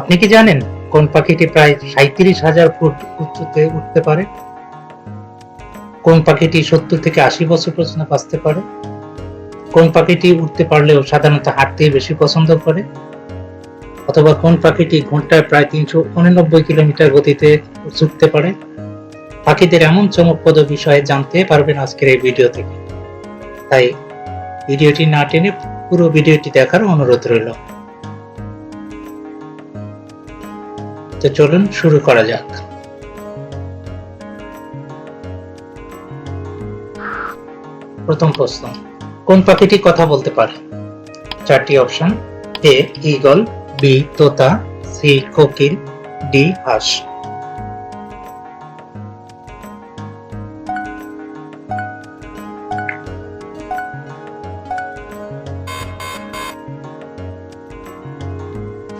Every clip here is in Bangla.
আপনি কি জানেন কোন পাখিটি প্রায় সাঁত্রিশ হাজার ফুট উঁচুতে উঠতে পারে? কোন পাখিটি সত্তর থেকে আশি বছর পর্যন্ত বাঁচতে পারে? কোন পাখিটি উঠতে পারলেও সাধারণত হাঁটতেই বেশি পছন্দ করে? অথবা কোন পাখিটি ঘন্টায় প্রায় তিনশো উননব্বই কিলোমিটার গতিতে ছুটতে পারে? পাখিদের এমন চমকপ্রদ বিষয়ে জানতে পারবেন আজকের এই ভিডিও থেকে। তাই ভিডিওটি না টেনে পুরো ভিডিওটি দেখার অনুরোধ রইল। তো চলুন শুরু করা যাক। প্রথম প্রশ্ন, কোন পাখিটি কথা বলতে পারে? চারটি অপশন, এ, ঈগল, বি, তোতা, সি, কোকিল, ডি, হাঁস।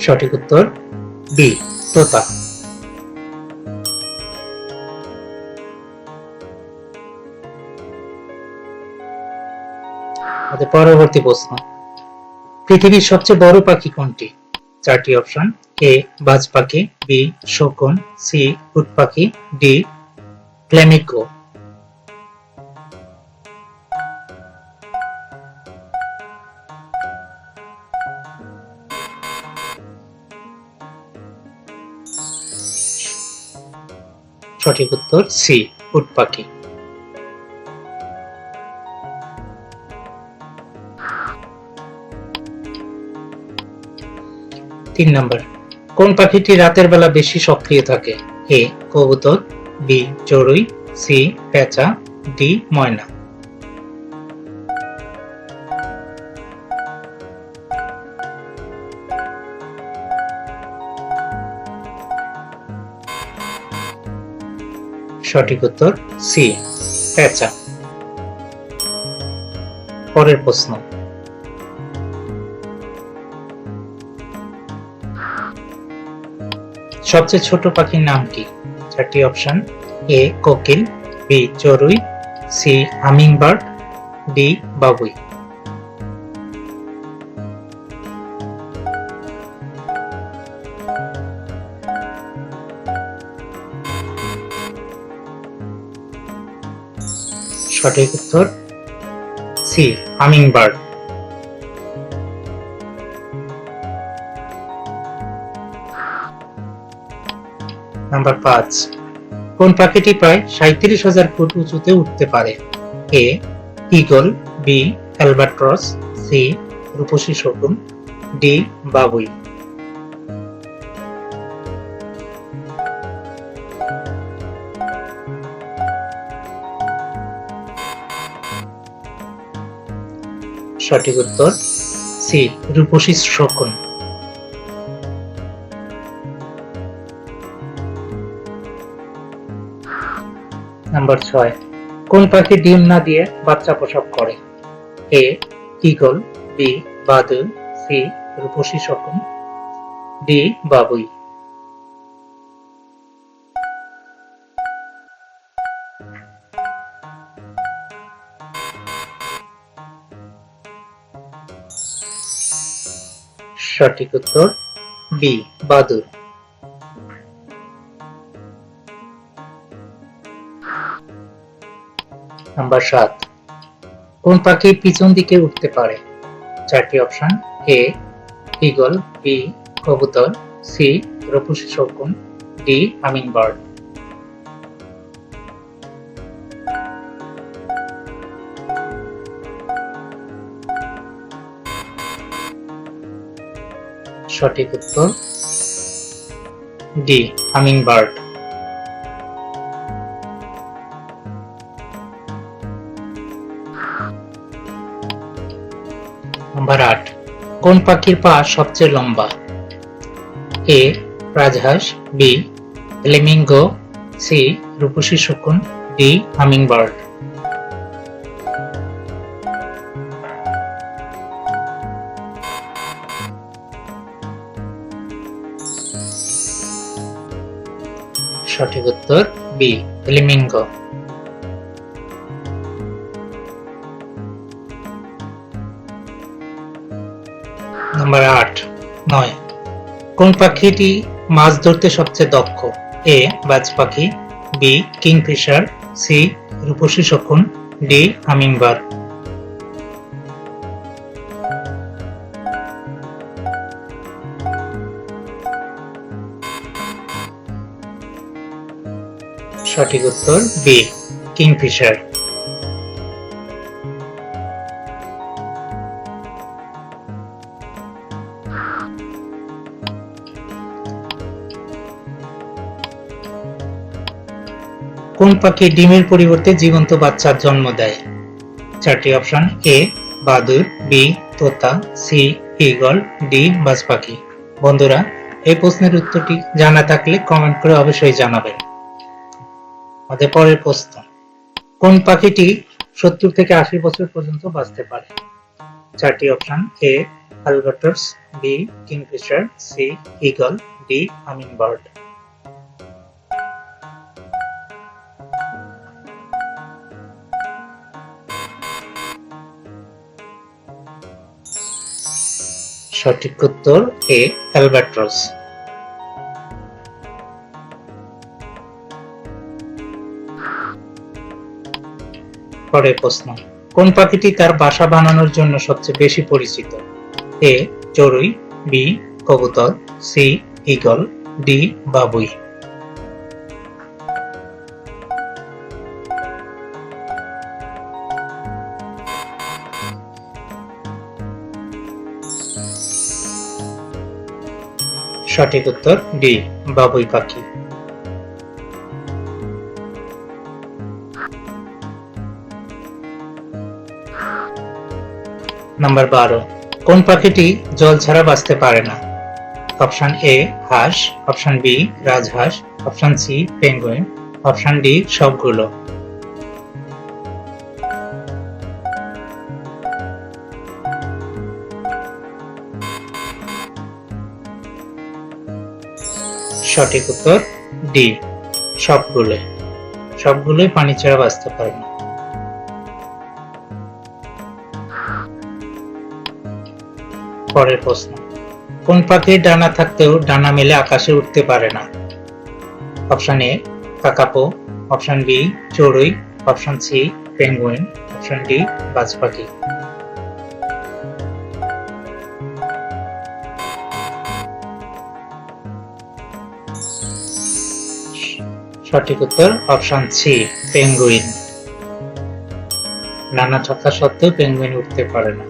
সঠিক উত্তর, বি। তোতা পরবর্তী প্রশ্ন। পৃথিবীর সবচেয়ে বড় পাখি কোনটি? চারটি অপশন। এ, বাজ পাখি, বি, শকুন, সি, উট পাখি, ডি, ফ্লেমিঙ্গো। সঠিক উত্তর সি, উট পাখি। তিন নম্বর, কোন পাখিটি রাতের বেলা বেশি সক্রিয় থাকে? এ, কবুতর, বি, চড়ুই, সি, পেঁচা, ডি, ময়না। সঠিক উত্তর সি। পেঁচা। পরের প্রশ্ন। সবচেয়ে ছোট পাখির নাম কি? চারটি অপশন। এ, কোকিল, বি, চড়ুই, সি হামিংবার্ড ডি, বাবুই। সঠিক উত্তর সি, হামিংবার্ড। নাম্বার পাঁচ, কোন পাখিটি প্রায় সাঁত্রিশ হাজার ফুট উঁচুতে উঠতে পারে? A eagle B, albatross, C, রূপসী শকুন, ডি, বাবুই। সঠিক উত্তর সি, রূপসী শকুন। নাম্বার ছয়, কোন পাখি ডিম না দিয়ে বাচ্চা প্রসব করে? এ ইগল বি, বাদুল, সি, রূপসী শকুন, ডি, বাবুই। সঠিক উত্তর বি বাদুর নাম্বার সাত, কোন পাখি পিছন দিকে উঠতে পারে? চারটি অপশন, এ ইগল বি, কবুতর, সি, রূপসী শকুন, ডি হামিংবার্ড সঠিক উত্তর ডি, হামিংবার্ড। নাম্বার আট, কোন পাখির পা সবচেয়ে লম্বা? এ, রাজহাঁস, বি, ফ্লেমিঙ্গো, সি, রূপসী শকুন, ডি, হামিংবার্ড। সঠিক উত্তর বি ফ্লেমিঙ্গো নাম্বার আট, নয়। কোন পাখিটি মাছ ধরতে সবচেয়ে দক্ষ? এ বাজ পাখি বি কিংফিশার সি রূপসী শকুন ডি হামিংবার্ড সঠিক উত্তর বি কিংফিশার। কোন পাখি ডিমের পরিবর্তে জীবন্ত বাচ্চার জন্ম দেয়? চারটি অপশন এ বাদুর বি তোতা সি ইগল ডি বাজ পাখি বন্ধুরা, এই প্রশ্নের উত্তরটি জানা থাকলে কমেন্ট করে অবশ্যই জানাবেন। আমাদের পরের প্রশ্ন। কোন পাখিটি সত্তর থেকে আশি বছর পর্যন্ত বাঁচতে পারে? চারটি option, A albatross B, kingfisher, C eagle D, hummingbird. সঠিক উত্তর, এ, অ্যালবাট্রস। পরের প্রশ্ন, কোন পাখিটি তার বাসা বানানোর জন্য সবচেয়ে বেশি পরিচিত? এ, চড়ুই, বি, কবুতর, সি ইগল ডি, বাবুই। সঠিক উত্তর, ডি, বাবুই পাখি। নাম্বার বারো। কোন পাখিটি জল ছাড়া বাঁচতে পারে না? অপশন এ হাঁস। অপশন বি রাজহাঁস। Option C penguin. Option D সবগুলো। সঠিক উত্তর ডি সবগুলো সবগুলোই পানি ছাড়া বাঁচতে পারে পরের প্রশ্ন। কোন পাখির ডানা থাকতেও ডানা মেলে আকাশে উঠতে পারে না? Option A, kakapo, option B, চড়ুই, option C, penguin, option D বাজ পাখি সঠিক উত্তর অপশন সি, পেঙ্গুইন। নানা থাকা সত্ত্বেও পেঙ্গুইন উঠতে পারে না।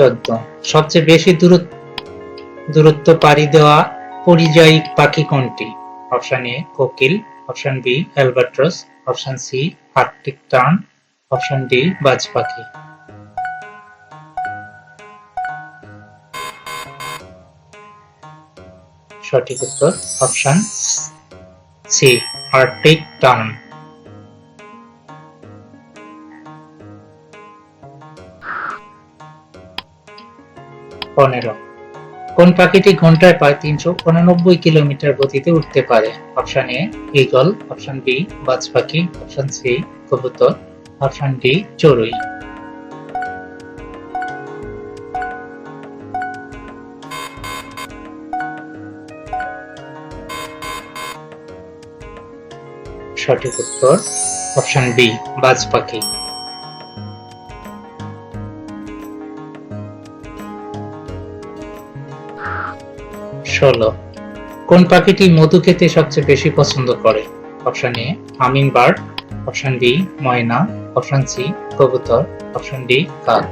চোদ্দ। সবচেয়ে বেশি দূরত্ব দূরত্ব পাড়ি দেওয়া পরিযায়ী পাখি কোনটি? অপশন এ, কোকিল, option B, albatross, option C, Arctic tern option D, বাজ পাখি। সঠিক উত্তর অপশন সি, আর্কটিক টার্ন পনেরো। কোন পাখিটি ঘন্টায় প্রায় তিনশো উননব্বই কিলোমিটার গতিতে উঠতে পারে? Option A eagle option B বাজ পাখি অপশন সি, কবুতর, অপশন ডি, চড়ুই। সঠিক উত্তর, অপশন বি বাজ পাখি ষোলো। কোন পাখিটি মধু খেতে সবচেয়ে বেশি পছন্দ করে? Option A, hummingbird. Option B, Moyna. Option C, কবুতর। অপশন ডি, কাক।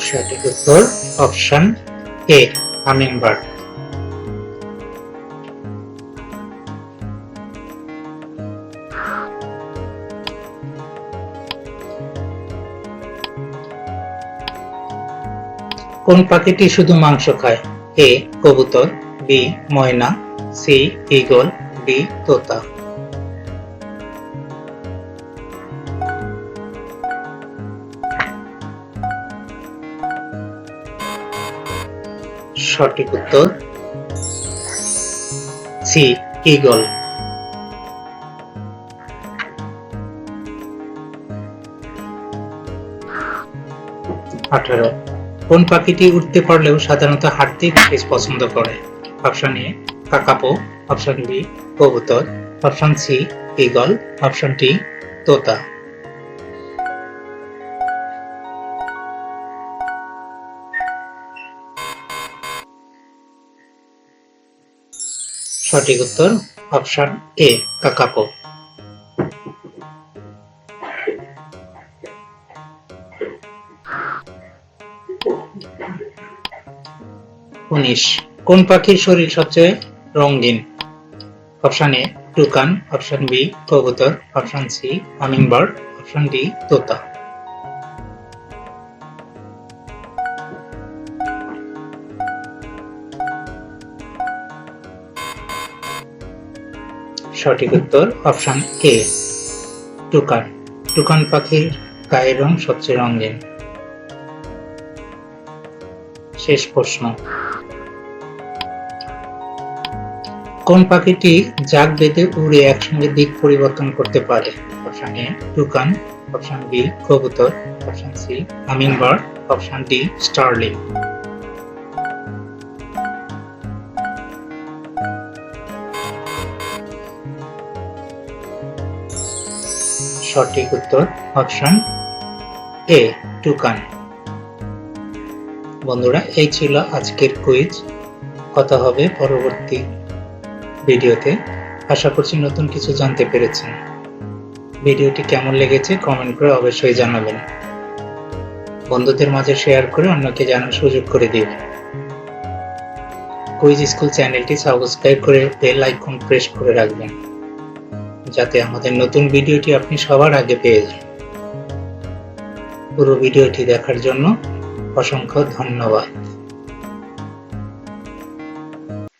সঠিক উত্তর অপশন এ, হামিং বার্ড। কোন পাখিটি শুধু মাংস খায়? এ, কবুতর, বি, ময়না, সি ইগল ডি, তোতা। সঠিক উত্তর, সি ইগল আঠারো। কোন পাখিটি উঠতে পারলেও সাধারণত হাঁটতে বেশ পছন্দ করে? Option A, kakapo. Option B, কবুতর। Option C eagle option D, তোতা। সঠিক উত্তর অপশন এ, কাকাপো। উনিশ। কোন পাখির শরীর সবচেয়ে রঙিন? Option A toucan option B, কবুতর। Option C hummingbird option D, তোতা। সঠিক উত্তর, অপশন এ টুকান টুকান পাখির গায়ের রং সবচেয়ে রঙিন। শেষ প্রশ্ন। কোন পাখিটি জাগ বেঁধে উড়ে একসঙ্গে দিক পরিবর্তন করতে পারে? Option A toucan option B, কবুতর, option C hummingbird option D starling সঠিক উত্তর, অপশন এ টুকান বন্ধুরা, এই ছিল আজকের কুইজ কথা হবে পরবর্তী ভিডিওতে। আশা করছি নতুন কিছু জানতে পেরেছেন। ভিডিওটি কেমন লেগেছে কমেন্ট করে অবশ্যই জানাবেন। বন্ধুদের মাঝে শেয়ার করে অন্যকে জানার সুযোগ করে দিবেন কুইজ স্কুল চ্যানেলটি সাবস্ক্রাইব করে বেল আইকন প্রেস করে রাখবেন। যাতে আমাদের নতুন ভিডিওটি আপনি সবার আগে পেয়ে যান। পুরো ভিডিওটি দেখার জন্য অসংখ্য ধন্যবাদ।